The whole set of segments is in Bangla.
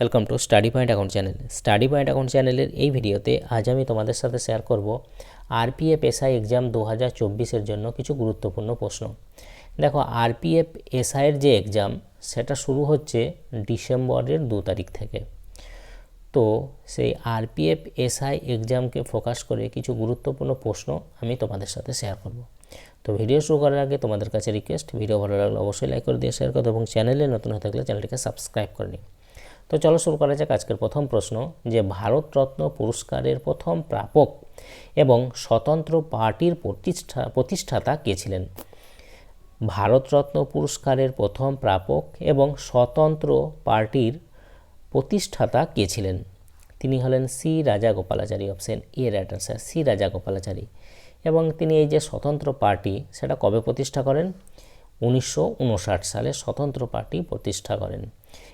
Welcome to study point account channel study point account চ্যানেলের এই ভিডিওতে আজ আমি তোমাদের সাথে শেয়ার করব আরপিএফ এসআই এক্সাম দু হাজার চব্বিশের জন্য কিছু গুরুত্বপূর্ণ প্রশ্ন। দেখো আরপিএফ এসআইয়ের যে এক্সাম সেটা শুরু হচ্ছে ডিসেম্বরের দু তারিখ থেকে। তো সেই আরপিএফ এসআই এক্সামকে ফোকাস করে কিছু গুরুত্বপূর্ণ প্রশ্ন আমি তোমাদের সাথে শেয়ার করব। তো ভিডিও শুরু করার আগে তোমাদের কাছে রিকোয়েস্ট ভিডিও ভালো লাগলে অবশ্যই লাইক করে দিয়ে শেয়ার করো এবং চ্যানেলে নতুন হয়ে থাকলে চ্যানেলটিকে সাবস্ক্রাইব করে নিই তো চলো শুরু করা যাক আজকের প্রথম প্রশ্ন, যে ভারতরত্ন পুরস্কারের প্রথম প্রাপক এবং স্বতন্ত্র পার্টির প্রতিষ্ঠা, প্রতিষ্ঠাতা কে ছিলেন? ভারতরত্ন পুরস্কারের প্রথম প্রাপক এবং স্বতন্ত্র পার্টির প্রতিষ্ঠাতা কে ছিলেন? তিনি হলেন C Raja Gopalachari option A right answer C Raja Gopalachari এবং তিনি এই যে স্বতন্ত্র পার্টি, সেটা কবে প্রতিষ্ঠা করেন? উনিশশো উনষাট সালে স্বতন্ত্র পার্টি প্রতিষ্ঠা করেন।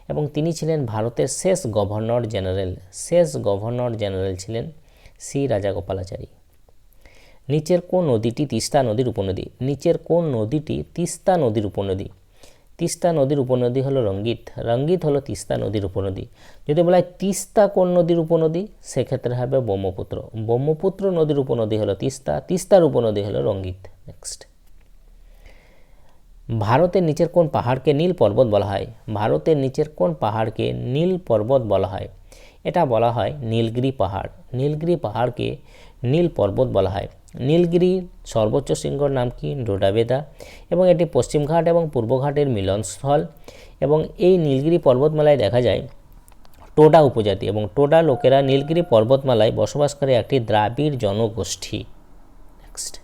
এবং তিনি ছিলেন ভারতের শেষ গভর্নর জেনারেল, শেষ গভর্নর জেনারেল ছিলেন সি রাজাগোপালাচারী। নিচের কোন নদীটি তিস্তা নদীর উপনদী? নিচের কোন নদীটি তিস্তা নদীর উপনদী? তিস্তা নদীর উপনদী হলো রঙ্গিত। রঙ্গিত হলো তিস্তা নদীর উপনদী। যদি বলা হয় তিস্তা কোন নদীর উপনদী, সেক্ষেত্রে হবে ব্রহ্মপুত্র। ব্রহ্মপুত্র নদীর উপনদী হলো তিস্তা। তিস্তার উপনদী হলো রঙ্গিত। নেক্সট ভারতের নিচের কোন পাহাড়কে নীল পর্বত বলা হয়? ভারতের নিচের কোন পাহাড়কে নীল পর্বত বলা হয়? এটা বলা হয় নীলগিরি পাহাড়। নীলগিরি পাহাড়কে নীল পর্বত বলা হয়। নীলগিরি সর্বোচ্চ শৃঙ্গর নাম কি? ডোডাবেদা এবং এটি পশ্চিমঘাট এবং পূর্বঘাটের মিলনস্থল। এবং এই নীলগিরি পর্বতমালায় দেখা যায় টোডা উপজাতি। এবং টোডা লোকেরা নীলগিরি পর্বতমালায় বসবাস করে একটি দ্রাবিড় জনগোষ্ঠী। নেক্সট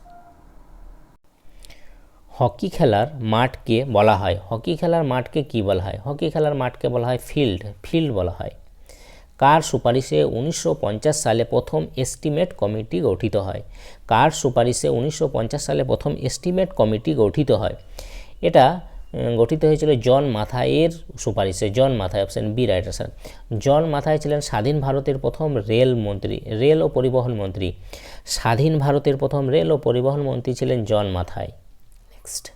হকি খেলার মাঠকে বলা হয়। হকি খেলার মাঠকে কি বলা হয়? হকি খেলার মাঠকে বলা হয় ফিল্ড ফিল্ড বলা হয়। কার সুপারিশে উনিশশো পঞ্চাশ সালে প্রথম এস্টিমেট কমিটি গঠিত হয়? কার সুপারিশে উনিশশো পঞ্চাশ সালে প্রথম এস্টিমেট কমিটি গঠিত হয়? এটা গঠিত হয়েছিল জন মাথায়ের সুপারিশে, John Mathai option B right answer John Mathai ছিলেন স্বাধীন ভারতের প্রথম রেল মন্ত্রী, রেল ও পরিবহন মন্ত্রী। স্বাধীন ভারতের প্রথম রেল ও পরিবহন মন্ত্রী ছিলেন জন মাথায় নেক্সট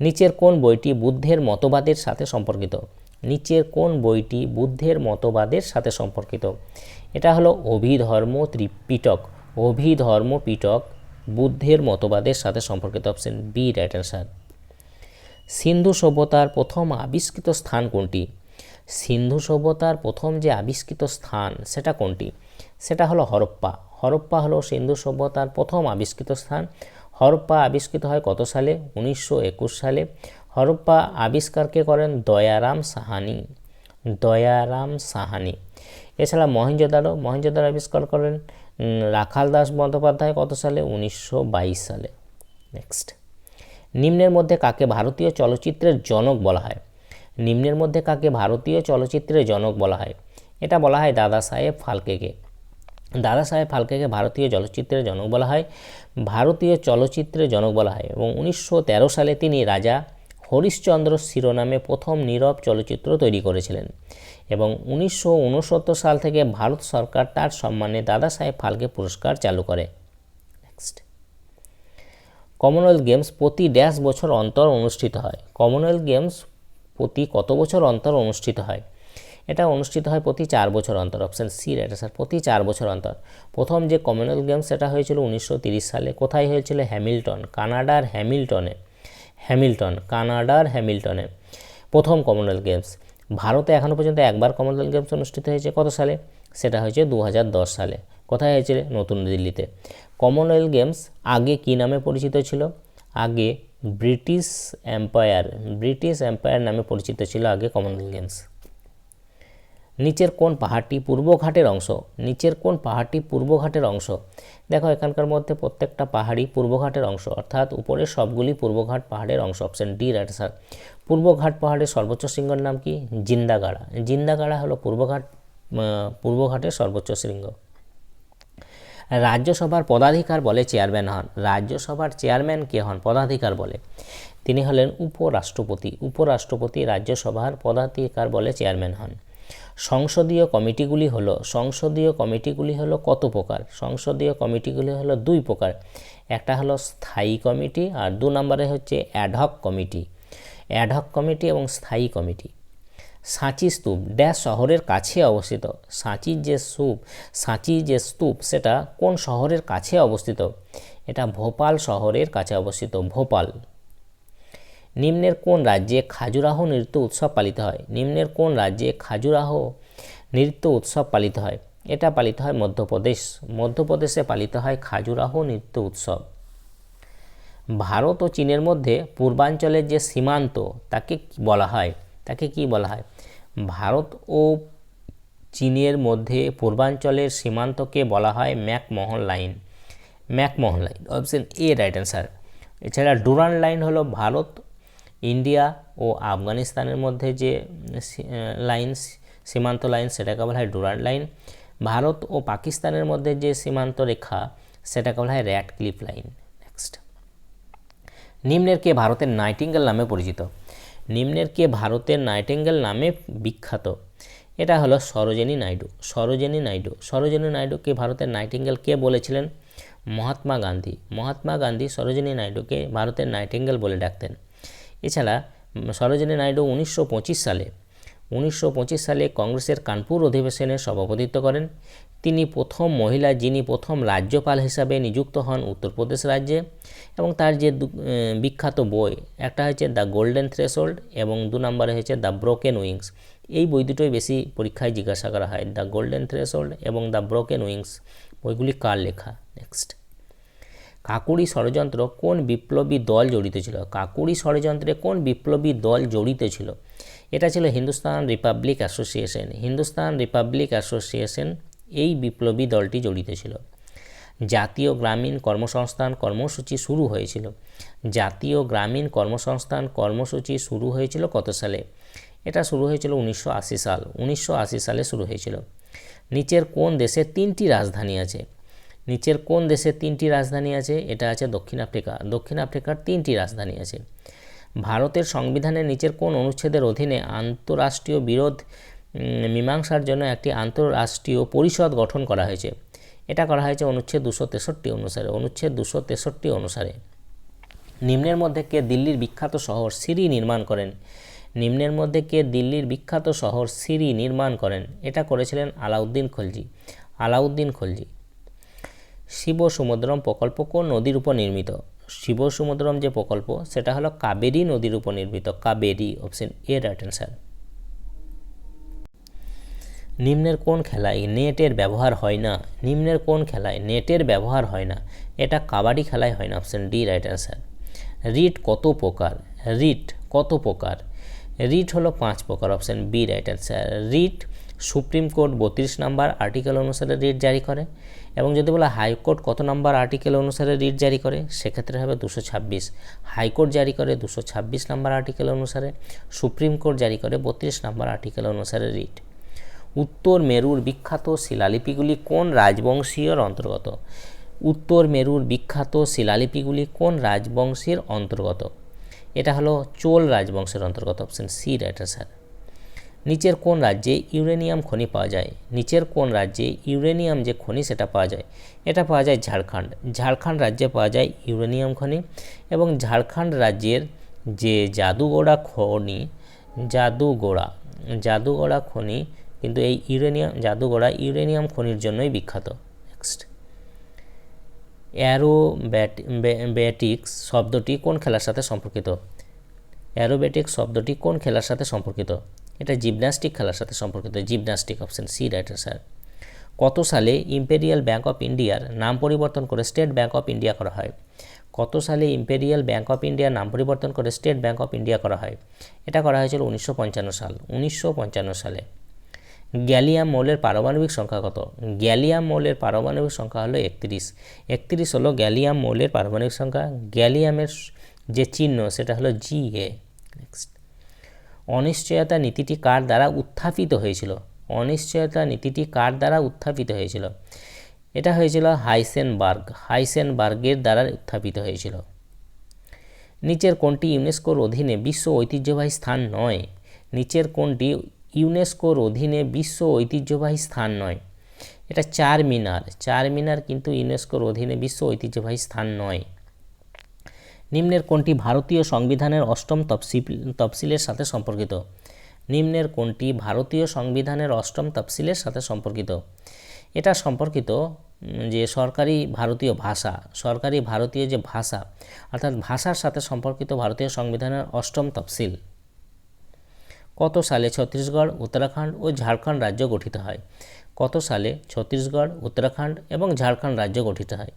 নিচের কোন বইটি বুদ্ধের মতবাদের সাথে সম্পর্কিত? নিচের কোন বইটি বুদ্ধের মতবাদের সাথে সম্পর্কিত? এটা হলো অভিধর্ম ত্রিপিটক। অভিধর্ম পিটক বুদ্ধের মতবাদের সাথে সম্পর্কিত। অপশন বি রাইট অ্যান্সার সিন্ধু সভ্যতার প্রথম আবিষ্কৃত স্থান কোনটি? সিন্ধু সভ্যতার প্রথম যে আবিষ্কৃত স্থান, সেটা কোনটি? সেটা হলো হরপ্পা। হরপ্পা হলো সিন্ধু সভ্যতার প্রথম আবিষ্কৃত স্থান। হরপ্পা আবিষ্কৃত হয় কত সালে? উনিশশো একুশ সালে। হরপ্পা আবিষ্কারকে করেন দয়ারাম সাহানি। দয়ারাম সাহানি। এছাড়া মহেঞ্জোদারো মহেঞ্জোদারো আবিষ্কার করেন রাখাল দাস বন্দ্যোপাধ্যায় কত সালে? উনিশশো বাইশ সালে। নেক্সট নিম্নের মধ্যে কাকে ভারতীয় চলচ্চিত্রের জনক বলা হয়? নিম্নের মধ্যে কাকে ভারতীয় চলচ্চিত্রের জনক বলা হয়? এটা বলা হয় দাদা সাহেব ফালকেকে। দাদা সাহেব ফালকেকে ভারতীয় চলচ্চিত্রের জনক বলা হয়, ভারতীয় চলচ্চিত্রের জনক বলা হয় এবং উনিশশো তেরো সালে তিনি রাজা হরিশ্চন্দ্র শিরোনামে প্রথম নীরব চলচ্চিত্র তৈরি করেছিলেন এবং উনিশশো ঊনসত্তর সাল থেকে ভারত সরকার তার সম্মানে দাদা সাহেব ফালকে পুরস্কার চালু করে। নেক্সট কমনওয়েলথ গেমস প্রতি ড্যাশ বছর অন্তর অনুষ্ঠিত হয়। কমনওয়েলথ গেমস প্রতি কত বছর অন্তর অনুষ্ঠিত হয়? এটা অনুষ্ঠিত হয় প্রতি চার বছর অন্তর অপশান সি রাইট স্যার প্রতি চার বছর অন্তর। প্রথম যে কমনওয়েলথ গেমস সেটা হয়েছিল উনিশশো সালে। কোথায় হয়েছিল? হ্যামিল্টন, কানাডার হ্যামিল্টনে। হ্যামিল্টন, কানাডার হ্যামিল্টনে। প্রথম কমনওয়েলথ গেমস ভারতে এখনও পর্যন্ত একবার কমনওয়েলথ গেমস অনুষ্ঠিত হয়েছে কত সালে? সেটা হয়েছে দু হাজার দশ সালে। কোথায় হয়েছিল? নতুন দিল্লিতে। কমনওয়েলথ গেমস আগে কী নামে পরিচিত ছিল? আগে ব্রিটিশ এম্পায়ার ব্রিটিশ এম্পায়ার নামে পরিচিত ছিল আগে কমনওয়েলথ গেমস নিচের কোন পাহাড়টি পূর্বঘাটের অংশ? নিচের কোন পাহাড়টি পূর্বঘাটের অংশ? দেখো, এখানকার মধ্যে প্রত্যেকটা পাহাড়ই পূর্বঘাটের অংশ, অর্থাৎ উপরের সবগুলি পূর্বঘাট পাহাড়ের অংশ। অপশন ডি রাইট স্যার পূর্বঘাট পাহাড়ের সর্বোচ্চ শৃঙ্গর নাম কি? জিন্দাগাড়া। জিন্দাগাড়া হলো পূর্বঘাট পূর্বঘাটের সর্বোচ্চ শৃঙ্গ। রাজ্যসভার পদাধিকার বলে চেয়ারম্যান হন। রাজ্যসভার চেয়ারম্যান কে হন? পদাধিকার বলে। তিনি হলেন উপরাষ্ট্রপতি। উপরাষ্ট্রপতি রাজ্যসভার পদাধিকার বলে চেয়ারম্যান হন। সংসদীয় কমিটিগুলি হলো, সংসদীয় কমিটিগুলি হলো কত প্রকার? সংসদীয় কমিটিগুলি হলো দুই প্রকার। একটা হলো স্থায়ী কমিটি আর দু নম্বরে হচ্ছে অ্যাডহক কমিটি। অ্যাডহক কমিটি এবং স্থায়ী কমিটি। সাঁচি স্তূপ, ড্যাশ শহরের কাছে অবস্থিত। সাঁচির যে স্তূপ, সাঁচি যে স্তূপ, সেটা কোন শহরের কাছে অবস্থিত? এটা ভোপাল শহরের কাছে অবস্থিত, ভোপাল। নিম্নের কোন রাজ্যে খাজুরাহ নৃত্য উৎসব পালিত হয়? নিম্নের কোন রাজ্যে খাজুরাহ নৃত্য উৎসব পালিত হয়? এটা পালিত হয় মধ্যপ্রদেশ। মধ্যপ্রদেশে পালিত হয় খাজুরাহ নৃত্য উৎসব। ভারত ও চীনের মধ্যে পূর্বাঞ্চলের যে সীমান্ত, তাকে বলা হয়? তাকে কি বলা হয়? ভারত ও চীনের মধ্যে পূর্বাঞ্চলের সীমান্তকে বলা হয় McMahon line. McMahon line. Option A, right answer. এছাড়া ডুরান লাইন হলো ভারত ইন্ডিয়া ও আফগানিস্তানের মধ্যে যে লাইন, সীমান্ত লাইন, সেটাকে বলা হয় ডুরান লাইন। ভারত ও পাকিস্তানের মধ্যে যে সীমান্ত রেখা, সেটাকে বলা হয় র্যাট ক্লিপ লাইন। নেক্সট নিম্নের কে ভারতের নাইটিঙ্গেল নামে পরিচিত। নিম্নের কে ভারতের নাইটিঙ্গেল নামে বিখ্যাত। এটা হলো সরোজিনী নাইডু। সরোজিনী নাইডু। সরোজিনী নাইডুকে ভারতের নাইটিঙ্গেল কে বলেছিলেন? মহাত্মা গান্ধী। মহাত্মা গান্ধী সরোজিনী নাইডুকে ভারতের নাইটিঙ্গেল বলে ডাকতেন। এছাড়া সরোজিনী নাইডু উনিশশো পঁচিশ সালে, উনিশশো পঁচিশ সালে কংগ্রেসের কানপুর অধিবেশনে সভাপতিত্ব করেন। তিনি প্রথম মহিলা যিনি প্রথম রাজ্যপাল হিসাবে নিযুক্ত হন উত্তরপ্রদেশ রাজ্যে এবং তার যে বিখ্যাত বই, একটা হয়েছে দ্য গোল্ডেন থ্রেশোল্ড এবং দু নম্বরে হয়েছে দ্য ব্রোকেন উইংস। এই বই দুটোই বেশি পরীক্ষায় জিজ্ঞাসা করা হয়, দ্য গোল্ডেন থ্রেশোল্ড এবং দ্য ব্রোকেন উইংস। বইগুলি কার লেখা? নেক্সট। কাকুরি ষড়যন্ত্র কোন বিপ্লবী দল জড়িত ছিল? কাকুরি ষড়যন্ত্রে কোন বিপ্লবী দল জড়িত ছিল? এটা ছিল Hindustan Republic Association. Hindustan Republic Association এই বিপ্লবী দলটি জড়িত ছিল। জাতীয় গ্রামীণ কর্মসংস্থান কর্মসূচি শুরু হয়েছিল। জাতীয় গ্রামীণ কর্মসংস্থান কর্মসূচি শুরু হয়েছিল কত সালে? এটা শুরু হয়েছিল উনিশশো আশি সাল। উনিশশো আশি সালে শুরু হয়েছিল। নিচের কোন দেশে তিনটি রাজধানী আছে? নিচের কোন দেশের তিনটি রাজধানী আছে? এটা আছে দক্ষিণ আফ্রিকা। দক্ষিণ আফ্রিকার তিনটি রাজধানী আছে। ভারতের সংবিধানের নিচের কোন অনুচ্ছেদের অধীনে আন্তঃরাষ্ট্রীয় বিরোধ মীমাংসার জন্য একটি আন্তঃরাষ্ট্রীয় পরিষদ গঠন করা হয়েছে? এটা করা হয়েছে অনুচ্ছেদ দুশো তেষট্টি অনুসারে। অনুচ্ছেদ দুশো তেষট্টি অনুসারে। নিম্নের মধ্যে কে দিল্লির বিখ্যাত শহর সিরি নির্মাণ করেন? নিম্নের মধ্যে কে দিল্লির বিখ্যাত শহর সিরি নির্মাণ করেন? এটা করেছিলেন আলাউদ্দিন খলজি। আলাউদ্দিন খলজি। শিব সমুদ্রম প্রকল্প কোন নদীর উপর নির্মিত। শিব সমুদ্রম যে প্রকল্প, সেটা হলো কাবেরী নদীর উপর নির্মিত। Kaveri option A right answer নিম্নের কোন খেলায় নেটের ব্যবহার হয় না? নিম্নের কোন খেলায় নেটের ব্যবহার হয় না? এটা কাবাডি খেলায় হয় না option D right answer writ কত প্রকার? রিট কত প্রকার? রিট হলো পাঁচ প্রকার option B right answer writ Supreme Court বত্রিশ নাম্বার আর্টিকেল অনুসারে রিট জারি করে এবং যদি বলা হাইকোর্ট কত নাম্বার আর্টিকেল অনুসারে রিট জারি করে, সেক্ষেত্রে হবে দুশো ছাব্বিশ। হাইকোর্ট জারি করে দুশো ছাব্বিশ নাম্বার আর্টিকেল অনুসারে, সুপ্রিম কোর্ট জারি করে বত্রিশ নাম্বার আর্টিকেল অনুসারে রিট। উত্তর মেরুর বিখ্যাত শিলালিপিগুলি কোন রাজবংশীয়র অন্তর্গত? উত্তর মেরুর বিখ্যাত শিলালিপিগুলি কোন রাজবংশের অন্তর্গত? এটা হলো চোল রাজবংশের অন্তর্গত অপশন সি রাইট স্যার নিচের কোন রাজ্যে ইউরেনিয়াম খনি পাওয়া যায়? নিচের কোন রাজ্যে ইউরেনিয়াম যে খনি সেটা পাওয়া যায়? এটা পাওয়া যায় ঝাড়খণ্ড। ঝাড়খণ্ড রাজ্যে পাওয়া যায় ইউরেনিয়াম খনি এবং ঝাড়খণ্ড রাজ্যের যে জাদুগোড়া খনি, জাদুগোড়া জাদুগোড়া খনি কিন্তু এই ইউরেনিয়াম, জাদুগোড়া ইউরেনিয়াম খনির জন্যই বিখ্যাত। নেক্সট অ্যারোব্যাটিক্স শব্দটি কোন খেলার সাথে সম্পর্কিত? অ্যারোবেটিক্স শব্দটি কোন খেলার সাথে সম্পর্কিত? এটা জিমন্যাস্টিক খেলার সাথে সম্পর্কিত, gymnastic option C right sir. কত সালে ইম্পেরিয়াল ব্যাঙ্ক অফ ইন্ডিয়ার নাম পরিবর্তন করে স্টেট ব্যাঙ্ক অফ ইন্ডিয়া করা হয়? কত সালে ইম্পেরিয়াল ব্যাঙ্ক অফ ইন্ডিয়ার নাম পরিবর্তন করে স্টেট ব্যাঙ্ক অফ ইন্ডিয়া করা হয়? এটা করা হয়েছিল উনিশশো পঞ্চান্ন সাল, উনিশশো পঞ্চান্ন সালে। গ্যালিয়াম মৌলের পারমাণবিক সংখ্যা কত? গ্যালিয়াম মৌলের পারমাণবিক সংখ্যা হলো একত্রিশ। একত্রিশ হলো গ্যালিয়াম মৌলের পারমাণবিক সংখ্যা। গ্যালিয়ামের যে চিহ্ন, সেটা হলো জি এ নেক্সট অনিশ্চয়তা নীতিটি কার দ্বারা উত্থাপিত হয়েছিল? অনিশ্চয়তা নীতিটি কার দ্বারা উত্থাপিত হয়েছিল? এটা হয়েছিল হাইসেনবার্গ। হাইসেনবার্গের দ্বারা উত্থাপিত হয়েছিল। নিচের কোনটি ইউনেস্কোর অধীনে বিশ্ব ঐতিহ্যবাহী স্থান নয়। নিচের কোনটি ইউনেস্কোর অধীনে বিশ্ব ঐতিহ্যবাহী স্থান নয়। এটা চার মিনার। চার মিনার কিন্তু ইউনেস্কোর অধীনে বিশ্ব ঐতিহ্যবাহী স্থান নয়। নিম্নের কোনটি ভারতীয় সংবিধানের অষ্টম তফসিল, তফসিলের সাথে সম্পর্কিত? নিম্নের কোনটি ভারতীয় সংবিধানের অষ্টম তফসিলের সাথে সম্পর্কিত? এটা সম্পর্কিত যে সরকারি ভারতীয় ভাষা, সরকারি ভারতীয় যে ভাষা, অর্থাৎ ভাষার সাথে সম্পর্কিত ভারতীয় সংবিধানের অষ্টম তফসিল। কত সালে ছত্তিশগড়, উত্তরাখণ্ড ও ঝাড়খণ্ড রাজ্য গঠিত হয়? কত সালে ছত্তিশগড়, উত্তরাখণ্ড এবং ঝাড়খণ্ড রাজ্য গঠিত হয়?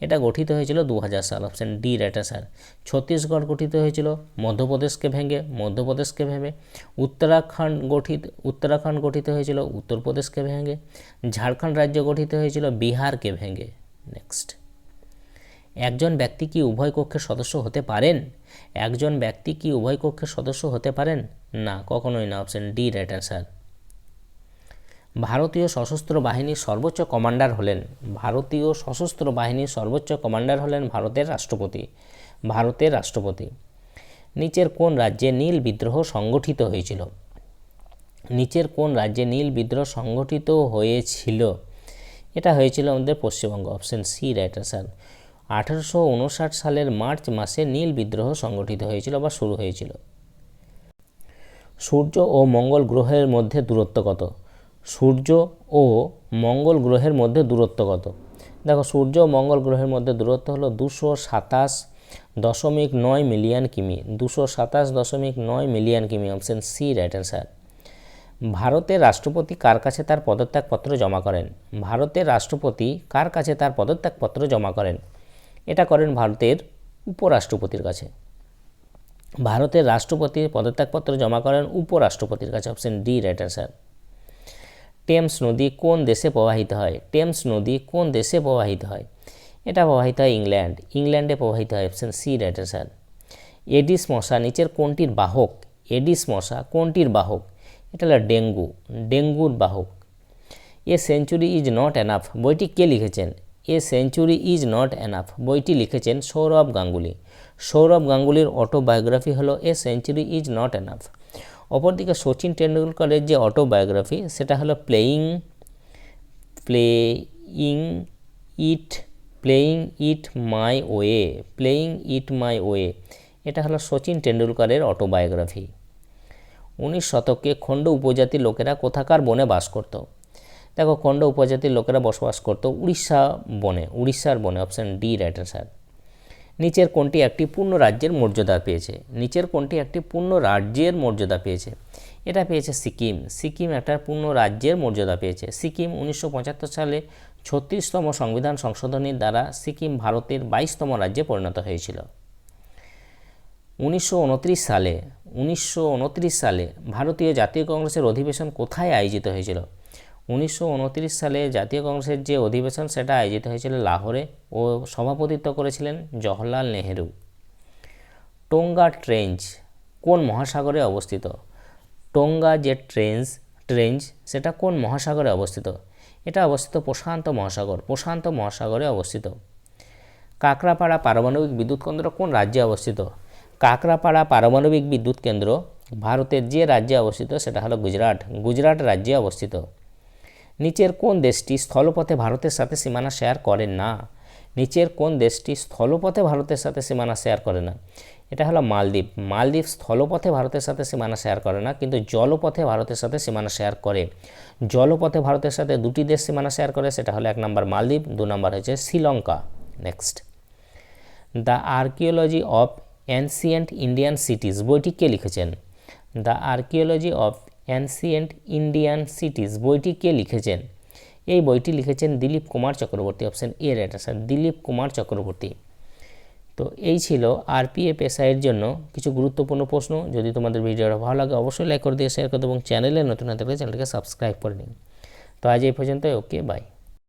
এটা গঠিত হয়েছিল দু হাজার সাল, option D right sir. Chhattisgarh গঠিত হয়েছিল, মধ্যপ্রদেশকে ভেঙে মধ্যপ্রদেশকে ভেঙে। উত্তরাখণ্ড গঠিত উত্তরাখণ্ড গঠিত হয়েছিল, উত্তরপ্রদেশকে ভেঙে। ঝাড়খণ্ড রাজ্য গঠিত হয়েছিল, বিহারকে ভেঙে। নেক্সট। একজন ব্যক্তি কি উভয় কক্ষের সদস্য হতে পারেন? একজন ব্যক্তি কি উভয় কক্ষের সদস্য হতে পারেন? না, কখনোই না, অপশন ডি রাইট অ্যান্সার ভারতীয় সশস্ত্র বাহিনীর সর্বোচ্চ কমান্ডার হলেন, ভারতীয় সশস্ত্র বাহিনীর সর্বোচ্চ কমান্ডার হলেন ভারতের রাষ্ট্রপতি ভারতের রাষ্ট্রপতি। নিচের কোন রাজ্যে নীল বিদ্রোহ সংগঠিত হয়েছিল? নিচের কোন রাজ্যে নীল বিদ্রোহ সংগঠিত হয়েছিল? এটা হয়েছিল আমাদের Paschimbanga option C right sir আঠারোশো উনষাট সালের মার্চ মাসে নীল বিদ্রোহ সংগঠিত হয়েছিল বা শুরু হয়েছিল। সূর্য ও মঙ্গল গ্রহের মধ্যে দূরত্ব কত? সূর্য ও মঙ্গল গ্রহের মধ্যে দূরত্ব কত? দেখো, সূর্য ও মঙ্গল গ্রহের মধ্যে দূরত্ব হলো দুশো সাতাশ দশমিক নয় মিলিয়ন কিমি। দুশো সাতাশ দশমিক নয় মিলিয়ন কিমি, অপশন সি রাইট অ্যান্সার ভারতের রাষ্ট্রপতি কার কাছে তার পদত্যাগপত্র জমা করেন? ভারতের রাষ্ট্রপতি কার কাছে তার পদত্যাগপত্র জমা করেন? এটা করেন ভারতের উপরাষ্ট্রপতির কাছে। ভারতের রাষ্ট্রপতি পদত্যাগপত্র জমা করেন উপরাষ্ট্রপতির কাছে, option D right answer Thames নদী কোন দেশে প্রবাহিত হয়? টেমস নদী কোন দেশে প্রবাহিত হয়? এটা প্রবাহিত হয় ইংল্যান্ড। ইংল্যান্ডে প্রবাহিত হয় option C right answer Aedes মশা নিচের কোনটির বাহক? এডিস মশা কোনটির বাহক? এটা হলো ডেঙ্গু। ডেঙ্গুর বাহক। A century is not enough. বইটি কে লিখেছেন? A century is not enough. বইটি লিখেছেন সৌরভ গাঙ্গুলি। সৌরভ গাঙ্গুলির অটোবায়োগ্রাফি হলো a century is not enough. অপরদিকে সচিন টেন্ডুলকারের যে অটোবায়োগ্রাফি সেটা হলো playing playing it playing it my way playing it my way এটা হলো সচিন টেন্ডুলকারের অটোবায়োগ্রাফি উনিশ শতকে খণ্ড উপজাতির লোকেরা কোথাকার বনে বাস করত? দেখো, খণ্ড উপজাতির লোকেরা বসবাস করত উড়িষ্যা বনে, উড়িষ্যার বনে অপশান ডি রাইট স্যার নিচের কোনটি একটি পূর্ণ রাজ্যের মর্যাদা পেয়েছে। নিচের কোনটি একটি পূর্ণ রাজ্যের মর্যাদা পেয়েছে। এটা পেয়েছে সিকিম। সিকিম একটা পূর্ণ রাজ্যের মর্যাদা পেয়েছে। সিকিম উনিশশো পঁচাত্তর সালে ছত্রিশতম সংবিধান সংশোধনীর দ্বারা সিকিম ভারতের বাইশতম রাজ্যে পরিণত হয়েছিল। উনিশশো উনত্রিশ সালে, উনিশশো উনত্রিশ সালে ভারতীয় জাতীয় কংগ্রেসের অধিবেশন কোথায় আয়োজিত হয়েছিল? উনিশশো উনত্রিশ সালে জাতীয় কংগ্রেসের যে অধিবেশন, সেটা আয়োজিত হয়েছিল লাহোরে ও সভাপতিত্ব করেছিলেন জওহরলাল নেহেরু। টোঙ্গা ট্রেঞ্চ কোন মহাসাগরে অবস্থিত? টোঙ্গা যে ট্রেঞ্চ ট্রেঞ্চ সেটা কোন মহাসাগরে অবস্থিত? এটা অবস্থিত প্রশান্ত মহাসাগর, প্রশান্ত মহাসাগরে অবস্থিত। কাকরাপাড়া পারমাণবিক বিদ্যুৎ কেন্দ্র কোন রাজ্যে অবস্থিত? কাকরাপাড়া পারমাণবিক বিদ্যুৎ কেন্দ্র ভারতের যে রাজ্যে অবস্থিত, সেটা হলো গুজরাট। গুজরাট রাজ্যে অবস্থিত। নিচের কোন দেশটি স্থলপথে ভারতের সাথে সীমানা শেয়ার করে না? নিচের কোন দেশটি স্থলপথে ভারতের সাথে সীমানা শেয়ার করে না? এটা হলো মালদ্বীপ। মালদ্বীপ স্থলপথে ভারতের সাথে সীমানা শেয়ার করে না, কিন্তু জলপথে ভারতের সাথে সীমানা শেয়ার করে। জলপথে ভারতের সাথে দুটি দেশ সীমানা শেয়ার করে, সেটা হলো এক নম্বর মালদ্বীপ, দু নম্বর হচ্ছে Sri Lanka. Next the archaeology of ancient Indian cities বইটি কে লিখেছেন? The archaeology of ancient Indian cities বইটি কে লিখেছেন? এই বইটি লিখেছেন Dilip Kumar Chakrabarti option A right answer Dilip Kumar Chakrabarti. তো এই ছিল আরপিএফ এসআইয়ের জন্য কিছু গুরুত্বপূর্ণ প্রশ্ন। যদি তোমাদের ভিডিওটা ভালো লাগে, অবশ্যই লাইক করে দিয়ে শেয়ার করে এবং চ্যানেলে নতুন হতে গেলে চ্যানেলকে সাবস্ক্রাইব করে নিন। তো আজ এই পর্যন্ত ওকে বাই